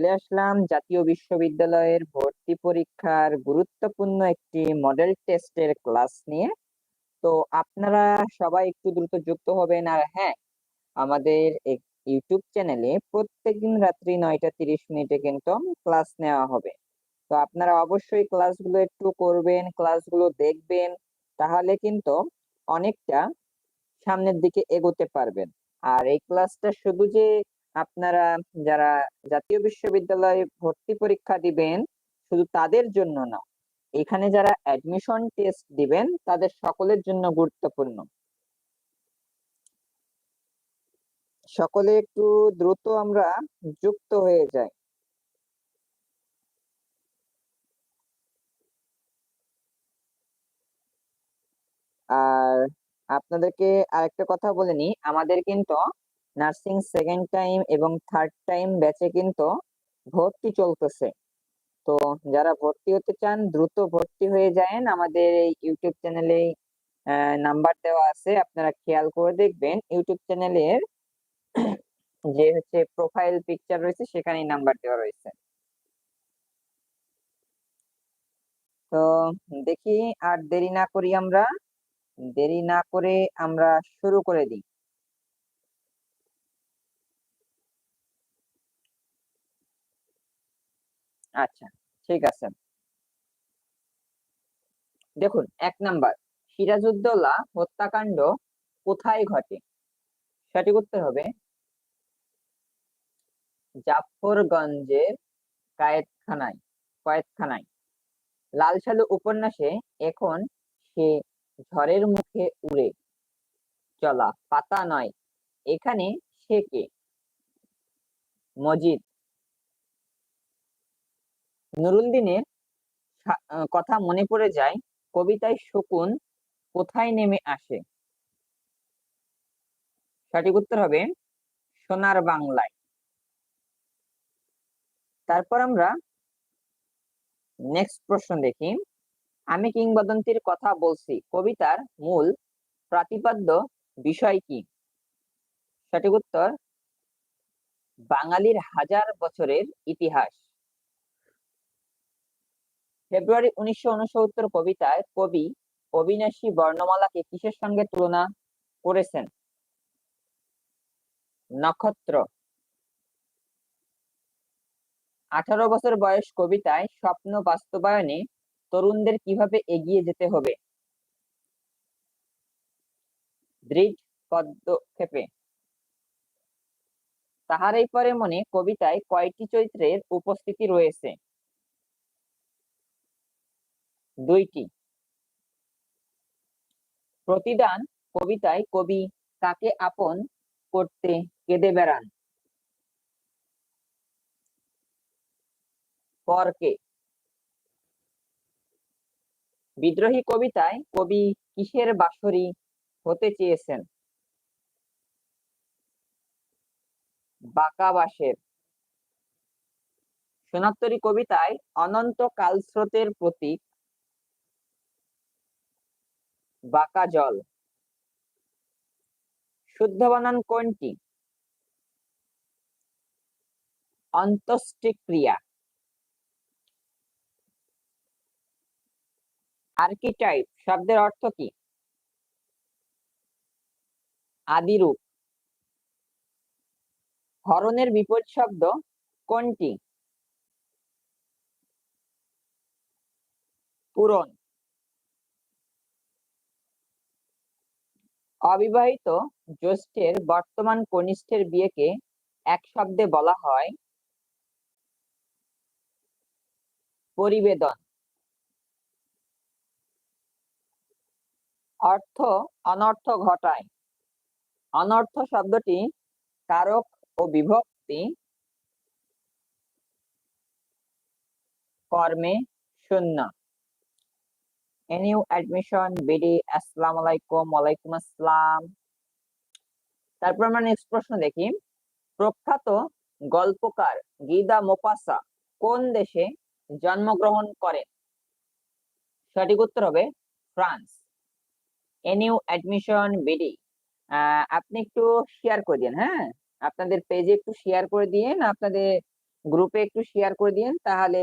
চলে আসলাম। জাতীয় বিশ্ববিদ্যালয়ের ভর্তি পরীক্ষার গুরুত্বপূর্ণ একটি মডেল টেস্টের ক্লাস নিয়ে। তো আপনারা সবাই একটু দ্রুত যুক্ত হবেন। আর হ্যাঁ আমাদের ইউটিউব চ্যানেলে প্রত্যেকদিন রাত্রি নয়টা তিরিশ মিনিটে কিন্তু ক্লাস নেওয়া হবে। তো আপনারা অবশ্যই ক্লাসগুলো একটু করবেন ক্লাসগুলো দেখবেন, তাহলে কিন্তু অনেকটা সামনের দিকে এগোতে পারবেন। আর এই ক্লাসটা শুধু যে আপনারা যারা জাতীয় বিশ্ববিদ্যালয়ে ভর্তি পরীক্ষা দিবেন, শুধু তাদের জন্য না, এখানে যারা অ্যাডমিশন টেস্ট দিবেন, তাদের সকলের জন্য গুরুত্বপূর্ণ। সকলে একটু দ্রুত আমরা যুক্ত হয়ে যাই। আর আপনাদেরকে আরেকটা কথা বলে নি আমাদের কিন্তু নার্সিং সেকেন্ড টাইম এবং থার্ড টাইম ব্যাচে কিন্তু ভর্তি চলতেছে। তো যারা ভর্তি হতে চান, দ্রুত ভর্তি হয়ে যায়েন। আমাদের এই ইউটিউব চ্যানেলে নাম্বার দেওয়া আছে। আপনারা খেয়াল করে দেখবেন ইউটিউব চ্যানেলের যে হচ্ছে প্রোফাইল পিকচার রয়েছে, সেখানেই নাম্বার দেওয়া রয়েছে। তো দেখি, আর দেরি না করি আমরা। দেরি না করে আমরা শুরু করে দিই। আচ্ছা ঠিক আছে। দেখুন, এক নাম্বার, সিরাজউদ্দৌলা হত্যাকাণ্ড কোথায় ঘটে? সঠিক উত্তর হবে জাফরগঞ্জের কায়েতখানায় কয়েতখানায় লাল সালু উপন্যাসে এখন সে ঝড়ের মুখে উড়ে। চলা পাতা নয়। এখানে সে কে? মজিদ। নুরুলদিনের কথা মনে পড়ে যায়, কবিতায় শকুন কোথায় নেমে আসে? সঠিক উত্তর হবে সোনার বাংলায়। তারপর আমরা নেক্সট প্রশ্ন দেখি। আমি কিংবদন্তির কথা বলছি, কবিতার মূল প্রাতিপাদ্য বিষয় কি? সঠিক উত্তর, বাঙালির হাজার বছরের ইতিহাস। ফেব্রুয়ারি উনিশশো উনসত্তর কবিতায় কবি অবিনাশী বর্ণমালাকে কিসের সঙ্গে তুলনা করেছেন? নক্ষত্র। আঠারো বছর বয়স কবিতায় স্বপ্ন বাস্তবায়নে তরুণদের কীভাবে এগিয়ে যেতে হবে? দৃঢ় পদক্ষেপে। তাহারই পরে মনে কবিতায় কয়টি চরিত্রের উপস্থিতি রয়েছে? দুইটি। প্রতিদান কবিতায় কবি কাকে আপন করতে কেঁদে বেড়ান। পরকে। বিদ্রোহী কবিতায় কবি কিসের বাসরি হতে চেয়েছেন? বাকাবাসের সোনাত্তরী কবিতায় অনন্ত কালস্রোতের প্রতীক বাঁকা জল। শুদ্ধ বানান কোনটি? অন্তষ্টিক্রিয়া আর্কিটাইপ, শব্দের অর্থ কি? আদিরূপ। হরণের বিপরীত শব্দ কোনটি? পূরণ। অবিবাহিত জ্যেষ্ঠের বর্তমান কনিষ্ঠের বিয়েকে এক শব্দে বলা হয় পরিবেদন। অর্থ অনর্থ ঘটায়। অনর্থ শব্দটি কারক ও বিভক্তি কর্মে শূন্য। নিউ অ্যাডমিশন বিডি আসসালাম আলাইকুম ওয়ালাইকুম আসসালাম তারপর আমরা নেক্সট প্রশ্ন দেখি। প্রখ্যাত গল্পকার গিদা মোপাসা কোন দেশে জন্মগ্রহণ করেন? সঠিক উত্তর হবে ফ্রান্স। এনিউ অ্যাডমিশন বিডি আপনি একটু শেয়ার করে দিন হ্যাঁ? আপনাদের পেজে একটু শেয়ার করে দিন, আপনাদের গ্রুপে একটু শেয়ার করে দিন, তাহলে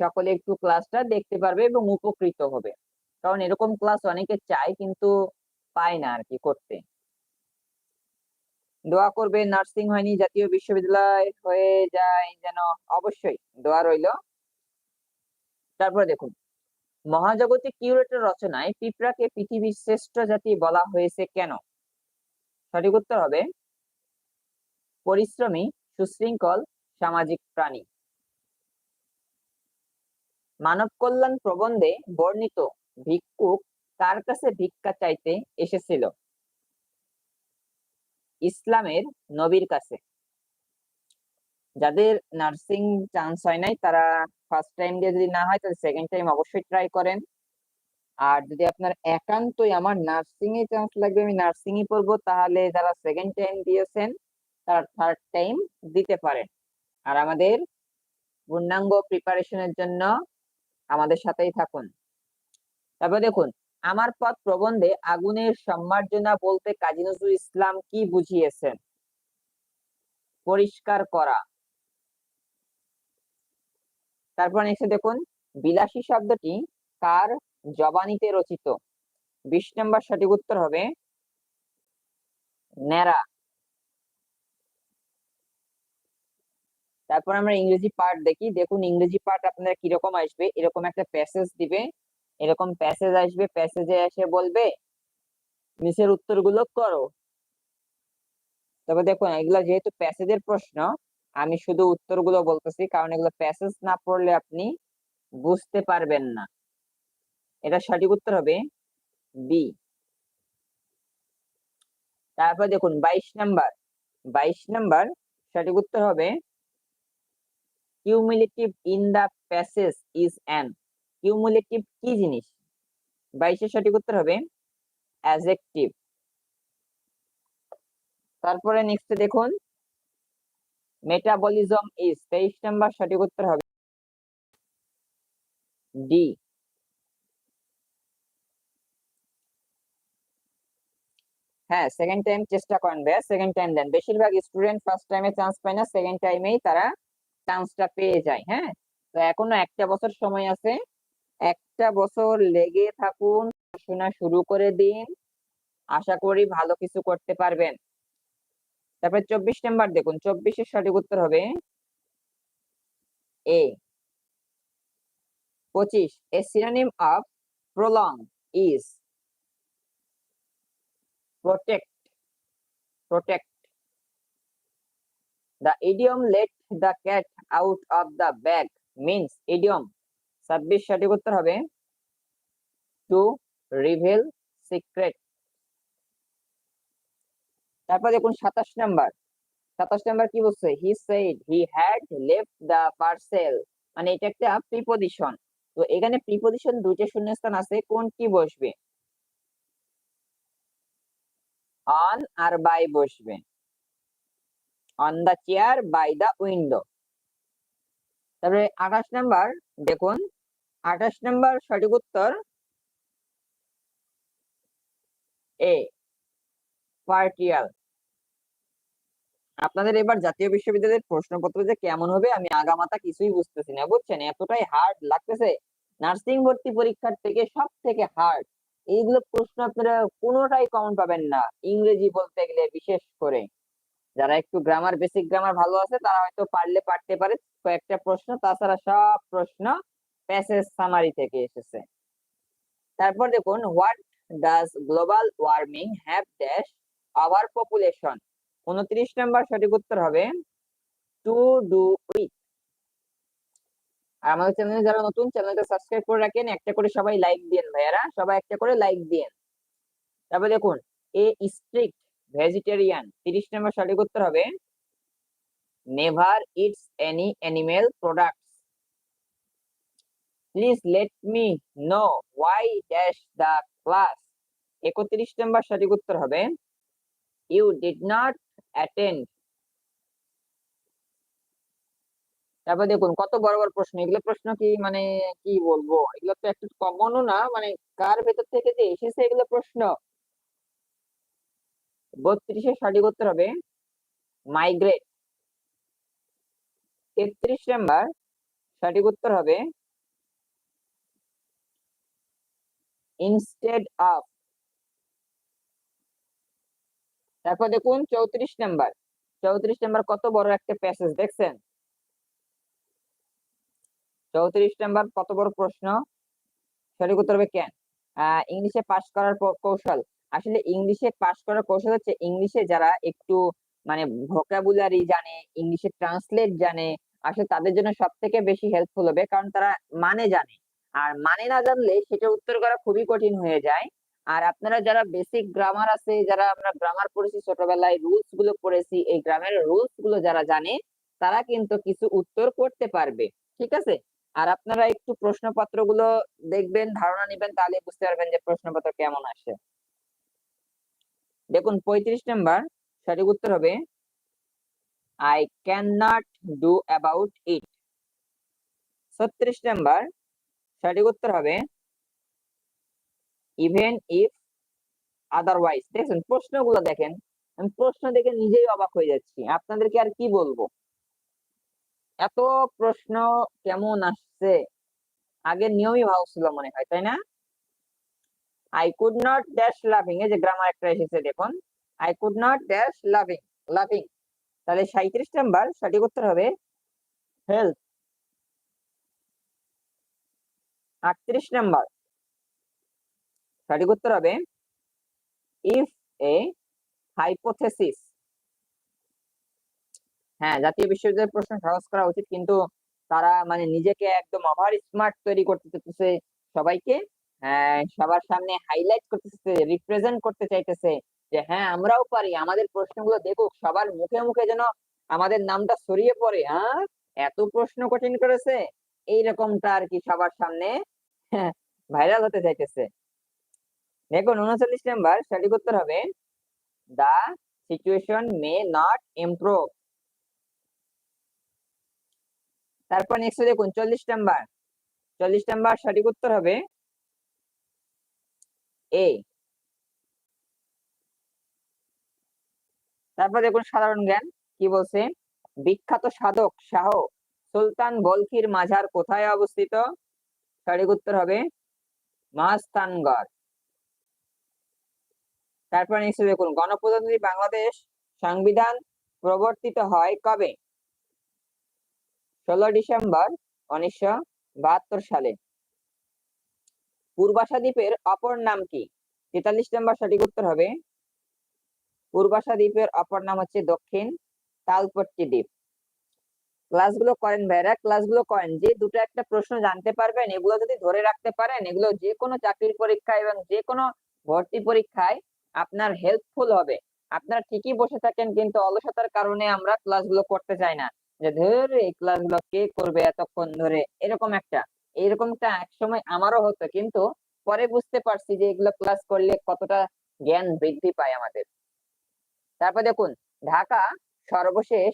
সকলে একটু ক্লাসটা দেখতে পারবে এবং উপকৃত হবে। কারণ এরকম ক্লাস অনেকে চায় কিন্তু পায় না আর কি করতে। দোয়া করবে নার্সিং হয়নি, জাতীয় বিশ্ববিদ্যালয় হয়ে যায় যেন অবশ্যই দোয়া রইল। তারপর দেখুন, মহাজগতিক কিউরেটের রচনায় পিঁপড়াকে পৃথিবীর শ্রেষ্ঠ জাতি বলা হয়েছে কেন? সঠিক উত্তর হবে, পরিশ্রমী, সুশৃঙ্খল, সামাজিক প্রাণী। মানব কল্যাণ প্রবন্ধে বর্ণিত ভিক্ষুক কার কাছে ভিক্ষা চাইতে এসেছিল? ইসলামের নবীর কাছে। যাদের নার্সিং চান্স হয় নাই, তারা ফার্স্ট টাইম দিয়ে যদি না হয়, তাহলে সেকেন্ড টাইম অবশ্যই ট্রাই করেন। আর যদি আপনার একান্তই আমার নার্সিং এ চান্স লাগবে, আমি নার্সিং ই পড়ব, তাহলে যারা সেকেন্ড টাইম দিয়েছেন, তারা থার্ড টাইম দিতে পারেন। আর আমাদের পূর্ণাঙ্গ প্রিপারেশনের জন্য আমাদের সাথেই থাকুন। তারপর দেখুন, আমার পথ প্রবন্ধে আগুনের সম্মার্জনা বলতে কাজী নজরুল ইসলাম কি বুঝিয়েছেন? পরিষ্কার করা। তারপর এসে দেখুন, বিলাসী শব্দটি কার জবানিতে রচিত? বিশ নম্বর সঠিক উত্তর হবে, ন্যাড়া। তারপর আমরা ইংরেজি পার্ট দেখি। দেখুন, ইংরেজি পার্ট আপনার কীরকম আসবে? এরকম একটা প্যাসেজ দিবে। এরকম প্যাসেজ আসবে। প্যাসেজে এসে বলবে নিচের উত্তরগুলো করো। তবে দেখুন, এগুলো যেহেতু প্যাসেজের প্রশ্ন, আমি শুধু উত্তরগুলো বলতেছি, কারণ এগুলো প্যাসেজ না পড়লে আপনি বুঝতে পারবেন না। এটা সঠিক উত্তর হবে বি তারপর দেখুন, বাইশ নাম্বার। বাইশ নাম্বার সঠিক উত্তর হবে cumulative in the passage is an cumulative কি জিনিস? বাইশের সঠিক উত্তর হবে অ্যাজেকটিভ তারপরে নেক্সট দেখুন মেটাবলিজম ইজ তেইশ নাম্বার সঠিক উত্তর হবে ডি হ্যাঁ সেকেন্ড টাইম চেষ্টা করেন ভাইয়া সেকেন্ড টাইম দেন। বেশিরভাগ স্টুডেন্ট ফার্স্ট টাইমে চান্স পায় না সেকেন্ড টাইমেই তারা চান্সটা পেয়ে যায় হ্যাঁ? তো এখনও একটা বছর সময় আছে। একটা বছর লেগে থাকুন, পড়াশোনা শুরু করে দিন। আশা করি ভালো কিছু করতে পারবেন। তারপরে চব্বিশ নাম্বার দেখুন, চব্বিশের সঠিক উত্তর হবে এ পঁচিশ a synonym of prolong is protect protect the idiom let the cat out of the bag means idiom. ছাব্বিশ সঠিক উত্তর হবে টু রিভেল সিক্রেট তারপর দেখুন সাতাশ নাম্বার। সাতাশ নাম্বার কি বলছে? He said he had left the parcel মানে এটা একটা প্রিপোজিশন তো এখানে প্রিপোজিশন দুইটা শূন্যস্থান আছে, কোনটি বসবে? অন আর বাই বসবে। On the chair by the window তারপরে আঠাশ নাম্বার, দেখুন, আঠাশ নাম্বার সঠিক উত্তর এ পার্টিয়াল আপনাদের এবার জাতীয় বিশ্ববিদ্যালয়ের প্রশ্নপত্র যে কেমন হবে, আমি আগামাতা কিছুই বুঝতেছি না, বুঝছেন? এতটাই হার্ড লাগতেছে। নার্সিং ভর্তি পরীক্ষার থেকে সব থেকে হার্ড এইগুলো প্রশ্ন আপনারা কোনোটাই কমন পাবেন না, ইংরেজি বলতে গেলে বিশেষ করে। যারা একটু গ্রামার বেসিক গ্রামার ভালো আছে, তারা হয়তো পারলে পারতে পারে। কয়েকটা প্রশ্ন, তাছাড়া সব প্রশ্ন প্যাসেজ সামারি থেকে এসেছে। তারপর দেখুন what does global warming have dash our population উনত্রিশ নম্বর সঠিক উত্তর হবে টু ডু উইথ আর আমাদের চ্যানেলে যারা নতুন চ্যানেলটা সাবস্ক্রাইব করে রাখেন, একটা করে সবাই লাইক দিন ভাইয়ারা। সবাই একটা করে লাইক দিন তারপর দেখুন এ স্ট্রিক্ট ভেজিটেরিয়ান। তিরিশ নম্বর সঠিক উত্তর হবে, never its any animal product please let me know why dash the class. একত্রিশ নম্বর সঠিক উত্তর হবে, ইউ ডিড নট অ্যাটেন্ড। তারপর দেখুন, কত বড় বড় প্রশ্ন, এগুলো প্রশ্ন কি মানে কি বলব? এগুলো তো একটু কমনও না মানে কার ভেতর থেকে যে এসেছে এগুলো প্রশ্ন? বত্রিশের সঠিক উত্তর হবে মাইগ্রেট তেত্রিশ নাম্বার সঠিক উত্তর হবে ইনস্টেড অফ তারপর দেখুন চৌত্রিশ নাম্বার। চৌত্রিশ নাম্বার কত বড় একটা প্যাসেজ দেখছেন? চৌত্রিশ নাম্বার কত বড় প্রশ্ন? সঠিক উত্তর হবে কেন? ইংলিশে পাশ করার কৌশল। আসলে ইংলিশে পাস করার কৌশল হচ্ছে ইংলিশে যারা একটু মানে ভোকাবুলারি জানে, ইংলিশে ট্রান্সলেট জানে, আসলে তাদের জন্য সব থেকে বেশি হেল্পফুল হবে। কারণ তারা মানে জানে। আর মানে না জানলে সেটা উত্তর করা খুবই কঠিন হয়ে যায়। আর আপনারা যারা বেসিক গ্রামার আছে, যারা আমরা গ্রামার পড়েছি ছোটবেলায় রুলসগুলো পড়েছি, এই গ্রামের রুলসগুলো যারা জানে, তারা কিন্তু কিছু উত্তর করতে পারবে। ঠিক আছে? আর আপনারা একটু প্রশ্নপত্রগুলো দেখবেন, ধারণা নেবেন তাহলে বুঝতে পারবেন যে প্রশ্নপত্র কেমন আসে। দেখুন পঁয়ত্রিশ নাম্বার, সঠিক উত্তর হবে I can not do about it ছত্রিশ নাম্বার, সঠিক উত্তর হবে ইভেন ইফ আদারওয়াইজ দেখছেন প্রশ্নগুলো দেখেন, আমি প্রশ্ন দেখে নিজেই অবাক হয়ে যাচ্ছি। আপনাদেরকে আর কি বলব? এত প্রশ্ন কেমন আসছে? আগের নিয়মই ভালো ছিল মনে হয়, তাই না? I could not dash loving এই যে গ্রামার একটা এসেছে দেখুন I could not dash loving loving তাহলে সাঁত্রিশ নাম্বার, সঠিক উত্তর হবে হেল্প আটত্রিশ নাম্বার, সঠিক উত্তর হবে ইফ এ হাইপোথেসিস হ্যাঁ জাতীয় বিশ্ববিদ্যালয়ের প্রশ্ন সহজ করা উচিত, কিন্তু তারা মানে নিজেকে একদম ওভার স্মার্ট তৈরি করতে চাইতেছে সবাইকে। সবার সামনে হাইলাইট করতেছে রিপ্রেজেন্ট করতে চাইতেছে যে হ্যাঁ আমরাও পারি, আমাদের প্রশ্নগুলো দেখুক, সবার মুখে মুখে যেন আমাদের নামটা ছড়িয়ে পড়ে হ্যাঁ এত প্রশ্ন কঠিন করেছে, এইরকমটা আর কি সবার সামনে ভাইরাল হতে চাইতেছে। দেখুন, উনচল্লিশ নাম্বার, সঠিক উত্তর হবে the situation may not improve তারপর নেক্সট দেখুন, চল্লিশ নাম্বার চল্লিশ নাম্বার সঠিক উত্তর হবে এ তারপর দেখুন সাধারণ জ্ঞান, কি বলছে? বিখ্যাত সাধক শাহ সুলতান বলখির মাজার কোথায় অবস্থিত? সঠিক উত্তর হবে মহাস্থানগড় তারপর নেক্সট দেখুন, গণপ্রজাতন্ত্রী বাংলাদেশ সংবিধান প্রবর্তিত হয় কবে? ষোলো ডিসেম্বর উনিশশো বাহাত্তর সালে। পূর্বাশা দ্বীপের অপর নাম কি? তেতাল্লিশ নম্বর সঠিক উত্তর হবে পূর্বাশা দ্বীপের অপর নাম হচ্ছে দক্ষিণ তালপট্টি দ্বীপ। ক্লাসগুলো করেন ভাইরা ক্লাসগুলো করেন। যে দুটো একটা প্রশ্ন জানতে পারবেন, এগুলো যদি ধরে রাখতে পারেন, এগুলো যে কোনো চাকরির পরীক্ষায় এবং যে কোনো ভর্তি পরীক্ষায় আপনার হেল্পফুল হবে। আপনারা ঠিকই বসে থাকেন, কিন্তু অলসতার কারণে আমরা ক্লাসগুলো করতে চাই না। যে ধর এই ক্লাসগুলো কে করবে এতক্ষণ ধরে, এরকম একটা। এরকমটা একসময় আমারও হতো। কিন্তু পরে বুঝতে পারছি যে এগুলো ক্লাস করলে কতটা জ্ঞান বৃদ্ধি পায় আমাদের। তারপর দেখুন, ঢাকা সর্বশেষ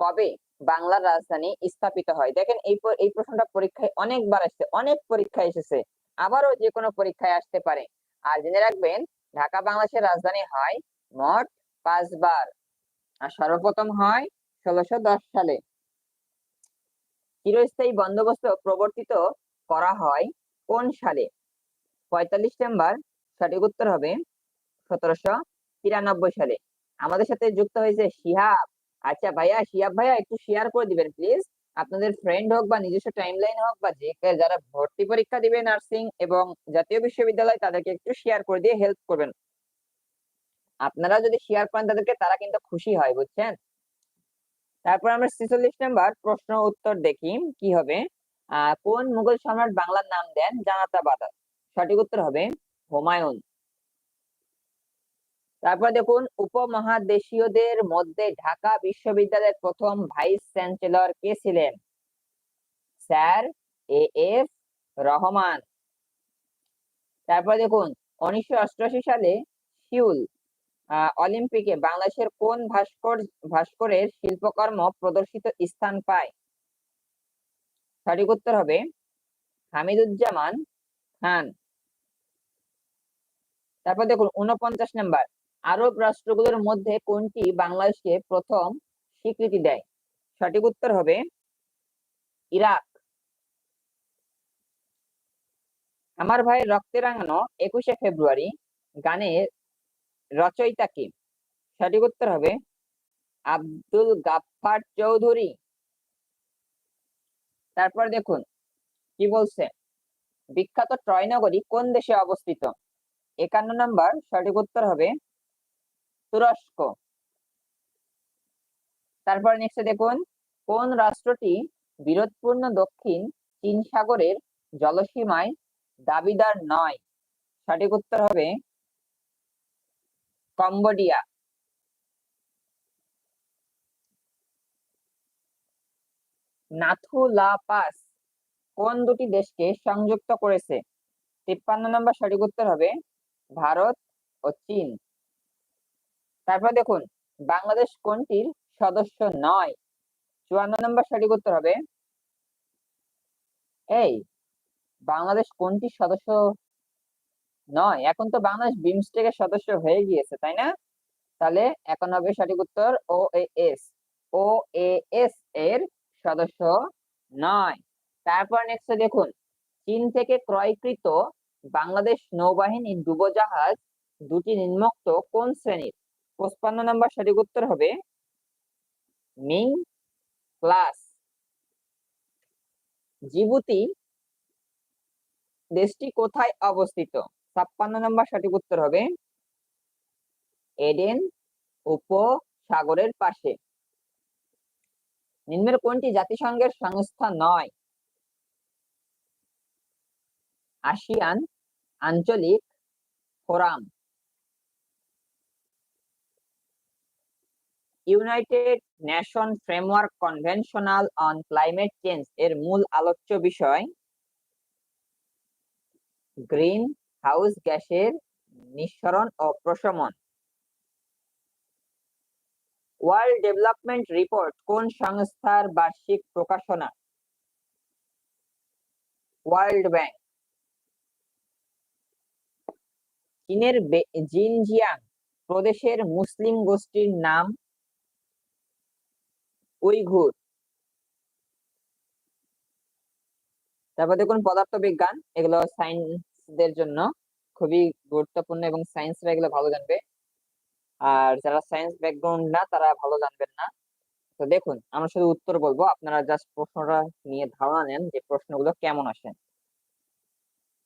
কবে বাংলার রাজধানী স্থাপিত হয়? দেখেন এই এই প্রশ্নটা পরীক্ষায় অনেকবার আসছে, অনেক পরীক্ষায় এসেছে। আবারও যে কোনো পরীক্ষায় আসতে পারে। আর জেনে রাখবেন, ঢাকা বাংলাদেশের রাজধানী হয় মোট পাঁচবার। আর সর্বপ্রথম হয় ষোলোশো সালে। চিরস্থায়ী বন্দোবস্ত প্রবর্তিত করা হয় কোন সালে? পঁয়তাল্লিশ নাম্বার সঠিক উত্তর হবে সতেরোশো তিরানব্বই সালে। আমাদের সাথে যুক্ত হয়েছে শিহাব। আচ্ছা ভাইয়া, শিহাব ভাইয়া, একটু শেয়ার করে দিবেন প্লিজ আপনাদের ফ্রেন্ড হোক বা নিজস্ব টাইমলাইন হোক বা যে যারা ভর্তি পরীক্ষা দিবে নার্সিং এবং জাতীয় বিশ্ববিদ্যালয়, তাদেরকে একটু শেয়ার করে দিয়ে হেল্প করবেন। আপনারা যদি শেয়ার করেন তাদেরকে, তারা কিন্তু খুশি হয়, বুঝছেন? তারপর আমরা ছেচল্লিশ নাম্বার প্রশ্ন উত্তর দেখি, কি হবে? কোন মুঘল সম্রাট বাংলার নাম দেন? জানাতা বাদা। সঠিক উত্তর হবে হুমায়ুন। তারপর দেখুন, উপমহাদেশীয়দের মধ্যে ঢাকা বিশ্ববিদ্যালয়ের প্রথম ভাইস চ্যান্সেলর কে ছিলেন? Sir A F Rahman. তারপর দেখুন, উনিশশো অষ্টআশি সালে সিউল অলিম্পিকে বাংলাদেশের কোন ভাস্কর, ভাস্করের শিল্পকর্ম প্রদর্শিত স্থান পায়? সঠিক উত্তর হবে। হামিদুজ্জামান খান। তারপর দেখুন উনপঞ্চাশ নাম্বার। আরব রাষ্ট্রগুলোর মধ্যে কোনটি বাংলাদেশকে প্রথম স্বীকৃতি দেয়? সঠিক উত্তর হবে ইরাক। আমার ভাই রক্তে রাঙানো একুশে ফেব্রুয়ারি গানের রচয়িতা কি? সঠিক উত্তর হবে আব্দুল গাফফার চৌধুরী। তারপর দেখুন, কি বলছে? বিখ্যাত ট্রয় নগরী কোন দেশে অবস্থিত? একান্ন নম্বর, সঠিক উত্তর হবে তুরস্ক। তারপর নেক্সট দেখুন, কোন রাষ্ট্রটি বিরোধপূর্ণ দক্ষিণ চীন সাগরের জলসীমায় দাবিদার নয়? সঠিক উত্তর হবে কম্বোডিয়া। নাথু লা পাস কোন দুটি দেশকে সংযুক্ত করেছে? তিপ্পান্ন নম্বর সঠিক উত্তর হবে ভারত ও চীন। তারপর দেখুন, বাংলাদেশ কোনটির সদস্য নয়? চুয়ান্ন নম্বর সঠিক উত্তর হবে এই, বাংলাদেশ কোনটি সদস্য নয়? এখন তো বাংলাদেশ বিমস্টেকের সদস্য হয়ে গিয়েছে, তাই না? তাহলে একানব্বই সঠিক উত্তর ও এস ও এস এর সদস্য নয়। তারপর নেক্সট দেখুন, চীন থেকে ক্রয়কৃত বাংলাদেশ নৌবাহিনীর ডুবোজাহাজ দুটি নিম্নোক্ত কোন শ্রেণির? পঁচপান্ন নম্বর সঠিক উত্তর হবে মিং ক্লাস। জিবুতি দেশটি কোথায় অবস্থিত? ছাপ্পান্ন নম্বর সঠিক উত্তর হবে এডেন উপসাগরের পাশে। নিম্নের কোনটি জাতিসংঘের সংস্থা নয়? আসিয়ান, আঞ্চলিক, forum. United Nation framework conventional on climate change এর মূল আলোচ্য বিষয় গ্রিন হাউস গ্যাসের নিঃসরণ ও প্রশমন। ওয়ার্ল্ড ডেভেলপমেন্ট রিপোর্ট, কোন সংস্থার বার্ষিক প্রকাশনা? World Bank. চীনের জিনজিয়াং প্রদেশের মুসলিম গোষ্ঠীর নাম উইঘুর। তারপর দেখুন পদার্থবিজ্ঞান, এগুলো সায়েন্সদের জন্য খুবই গুরুত্বপূর্ণ এবং সায়েন্সরা এগুলো ভালো জানবে। আর যারা সায়েন্স ব্যাকগ্রাউন্ড না, তারা ভালো জানবেন না। তো দেখুন, আমরা শুধু উত্তর বলব। আপনারা জাস্ট প্রশ্নটা নিয়ে ধারণা নেন যে প্রশ্নগুলো কেমন আসে।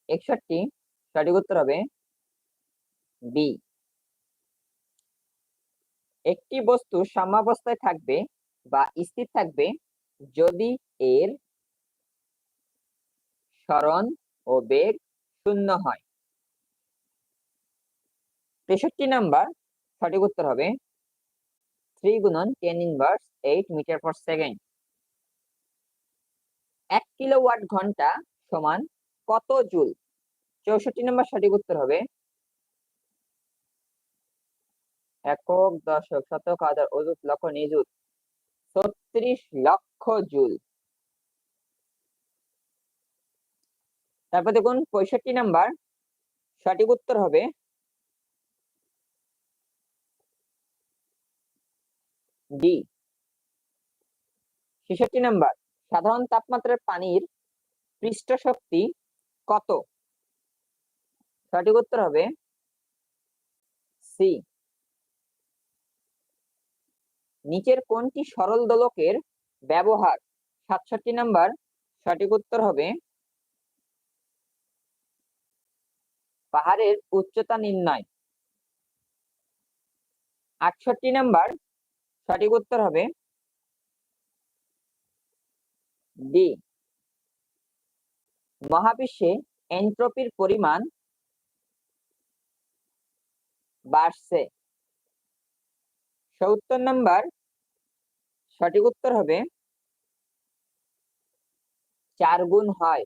একষট্টি, সঠিক উত্তর হবে বি একটি বস্তু সাম্যাবস্থায় থাকবে বা স্থির থাকবে যদি এর স্মরণ ও বেগ শূন্য হয়। তেষট্টি নাম্বার সঠিক উত্তর হবে থ্রি গুণন ten inverse eight metre per second. এক কিলোওয়াট ঘণ্টা সমান কত জুল? চৌষট্টি নম্বর সঠিক উত্তর হবে একক, দশক, শতক হাজার অযুত, লক্ষ, নিযুত, ছত্রিশ লক্ষ জুল। তারপর দেখুন পঁয়ষট্টি নাম্বার সঠিক উত্তর হবে ডি ছেষট্টি নাম্বার, সাধারণ তাপমাত্রার পানির পৃষ্ঠ শক্তি কত? সঠিক উত্তর হবে সি নিচের কোনটি সরল দোলকের ব্যবহার? সাতষট্টি নাম্বার, সঠিক উত্তর হবে পাহাড়ের উচ্চতা নির্ণয়। আটষট্টি নাম্বার সঠিক উত্তর হবে ডি মহাবিশ্বে এন্ট্রপির পরিমাণ বাড়ছে। সত্তর নাম্বার সঠিক উত্তর হবে চার গুণ হয়।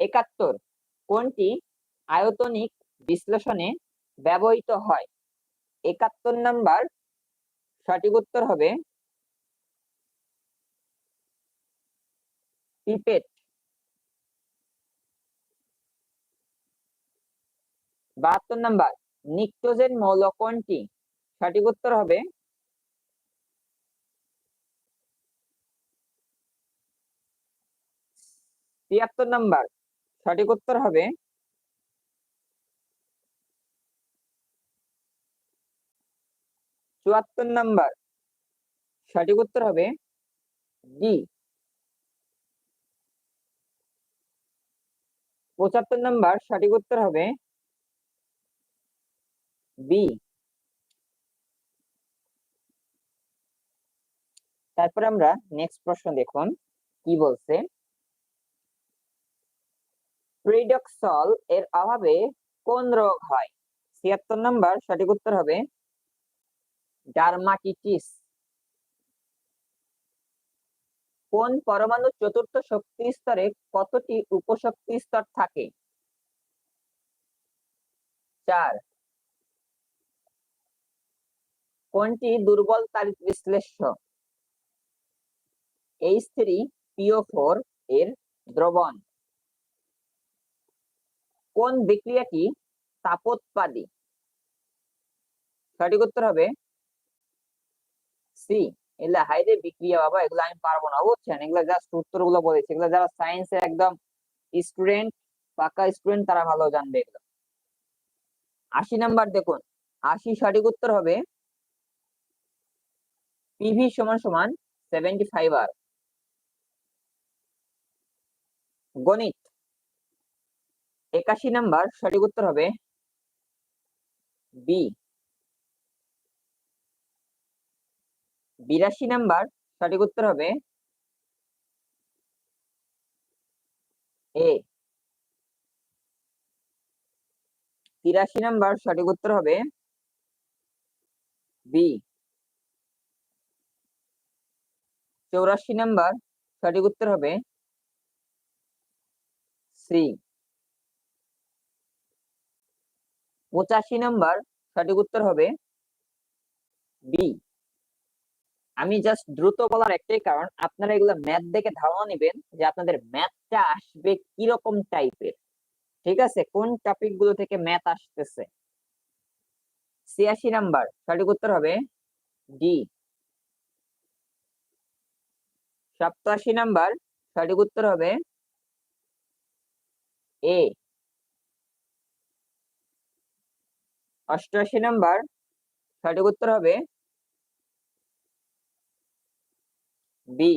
একাত্তর কোনটি আয়তনিক বিশ্লেষণে ব্যবহৃত হয়? একাত্তর নাম্বার, সঠিক উত্তর হবে পিপেট। বাহাত্তর নাম্বার, নিক্টোজেন মৌল কোনটি? সঠিক উত্তর হবে তিয়াত্তর নাম্বার, সঠিক উত্তর হবে চুয়াত্তর নাম্বার। সঠিক উত্তর হবে ডি পঁচাত্তর নাম্বার, সঠিক উত্তর হবে বি তারপরে আমরা নেক্সট প্রশ্ন দেখুন, কি বলছে? প্রিডক্সল এর অভাবে কোন রোগ হয়? ছিয়াত্তর নাম্বার, সঠিক উত্তর হবে ডার্মাটিটিস কোন পরমাণু চতুর্থ শক্তি স্তরে কতটি উপশক্তি স্তর থাকে? চার। কোনটি দুর্বল তারিখ বিশ্লেষ্য? এইচ থ্রি পিও ফোর এর দ্রবণ। কোন বিক্রিয়াটি তাপোৎপাদী? সঠিক উত্তর হবে সি এগুলা হাইরে বিক্রিয়া বাবা এগুলো আমি পারব না, বুঝছেন? এগুলো জাস্ট উত্তরগুলো বলেছি। এগুলো যারা সায়েন্সে একদম স্টুডেন্ট পাকা স্টুডেন্ট তারা ভালো জানবে এগুলো। আশি নাম্বার দেখুন। আশি সঠিক উত্তর হবে পিভি সমান সমান সেভেন্টি ফাইভ আর গণিত। একাশি নাম্বার সঠিক উত্তর হবে বি বিরাশি নাম্বার, সঠিক উত্তর হবে এ। তিরাশি নাম্বার, সঠিক উত্তর হবে বি। চৌরাশি নাম্বার, সঠিক উত্তর হবে সি। পঁচাশি নাম্বার, সঠিক উত্তর হবে বি। আমি জাস্ট দ্রুত বলার একটাই কারণ, আপনারা এগুলো ম্যাথ দেখে ধারণা নেবেন যে আপনাদের ম্যাথটা আসবে কীরকম টাইপের ঠিক আছে? কোন টপিকগুলো থেকে ম্যাথ আসতেছে? ছিয়াশি নাম্বার, সঠিক উত্তর হবে ডি সপ্তাশি নাম্বার, সঠিক উত্তর হবে এ অষ্টআশি নাম্বার, সঠিক উত্তর হবে বি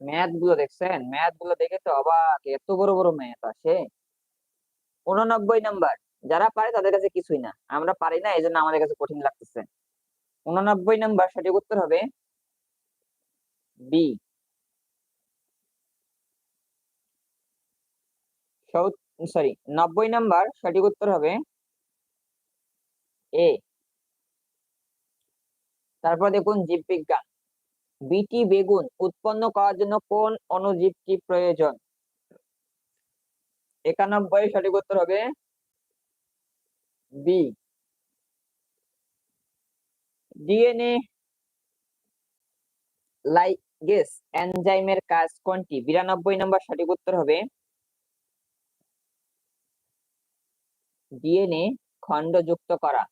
ম্যাথগুলো দেখছেন? ম্যাথগুলো দেখে তো অবাক, এত বড় বড় ম্যাথ আসে উননব্বই নাম্বার, যারা পারে তাদের কাছে কিছুই না। আমরা পারি না এই জন্য আমাদের কাছে কঠিন লাগতেছে। উননব্বই নাম্বার, সঠিক উত্তর হবে বি সরি নব্বই নাম্বার, সঠিক উত্তর হবে এ তারপর দেখুন জীববিজ্ঞান বিটি বেগুন উৎপন্ন করার জন্য কোন অণুজীবটি প্রয়োজন? একানব্বই সঠিক উত্তর হবে বি ডিএনএ লাইগেস এনজাইমের কাজ কোনটি? বিরানব্বই নম্বর সঠিক উত্তর হবে ডিএনএ খণ্ড যুক্ত করা।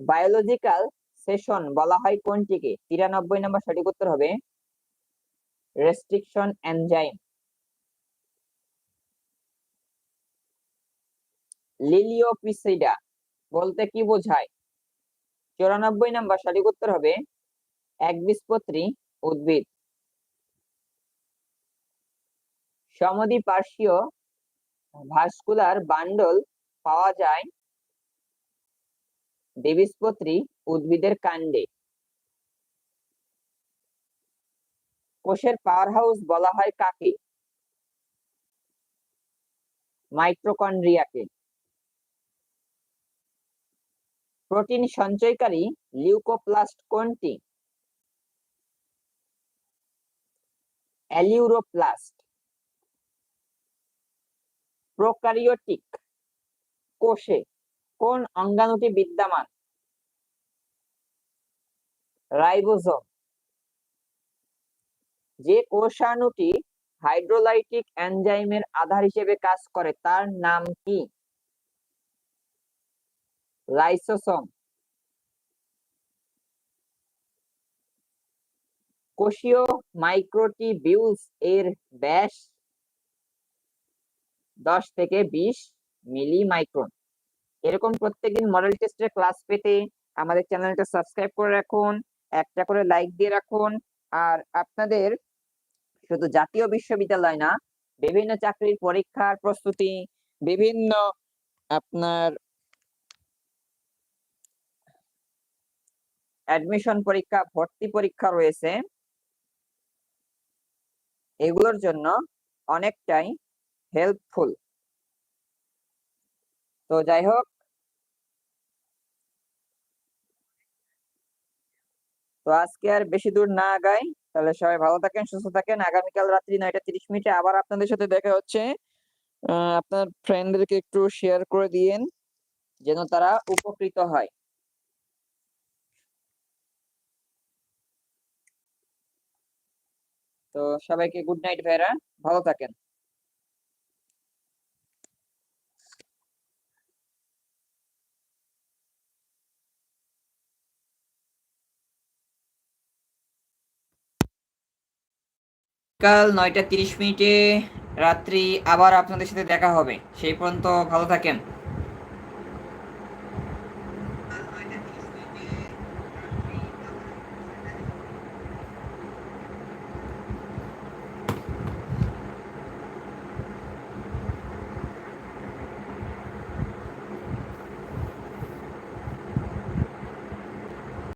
বায়োলজিক্যাল সেশন বলা হয় কোনটিকে? তিরানব্বই নম্বর সঠিক উত্তর হবে রেস্ট্রিকশন এনজাইম। লিলিওপিসিডা বলতে কি বোঝায়? চুরানব্বই নম্বর সঠিক উত্তর হবে একবীজপত্রী উদ্ভিদ। সমদি পার্শ্বীয় ভাস্কুলার বান্ডল পাওয়া যায় দ্বিবীজপত্রী উদ্ভিদের কাণ্ডে। কোষের পাওয়ার হাউস বলা হয় কাকে? মাইক্রোকন্ড্রিয়াকে প্রোটিন সঞ্চয়কারী লিউকোপ্লাস্ট কোনটি? অ্যালিউরোপ্লাস্ট প্রোকারিওটিক কোষে। কোন অঙ্গাণুটি বিদ্যমান? রাইবোজোম। যে কোষাণুটি হাইড্রোলাইটিক এনজাইমের আধার হিসেবে কাজ করে, তার নাম কি? লাইসোসোম কোষীয় মাইক্রোটিবিউলস এর ব্যাস দশ থেকে বিশ মিলি মাইক্রন এরকম প্রত্যেকদিন মডেল টেস্টের ক্লাস পেতে আমাদের চ্যানেলটা সাবস্ক্রাইব করে রাখুন, একটা করে লাইক দিয়ে রাখুন, আর আপনাদের শুধু জাতীয় বিশ্ববিদ্যালয় না, বিভিন্ন চাকরির পরীক্ষার প্রস্তুতি, বিভিন্ন আপনার অ্যাডমিশন পরীক্ষা, ভর্তি পরীক্ষা রয়েছে। এগুলোর জন্য অনেকটাই হেল্পফুল তো যাই হোক তো আজকে আর বেশি দূর না আগাই। তাহলে সবাই ভালো থাকেন, সুস্থ থাকেন। আগামীকাল রাত্রি নয়টা তিরিশ মিনিটে আবার আপনাদের সাথে দেখা হচ্ছে। আপনার ফ্রেন্ডদেরকে একটু শেয়ার করে দিয়েন, যেন তারা উপকৃত হয়। তো সবাইকে গুড নাইট ভাইরা, ভালো থাকেন। কাল নয়টা তিরিশ মিনিটে রাত্রি আবার আপনাদের সাথে দেখা হবে। সেই পর্যন্ত ভালো থাকেন।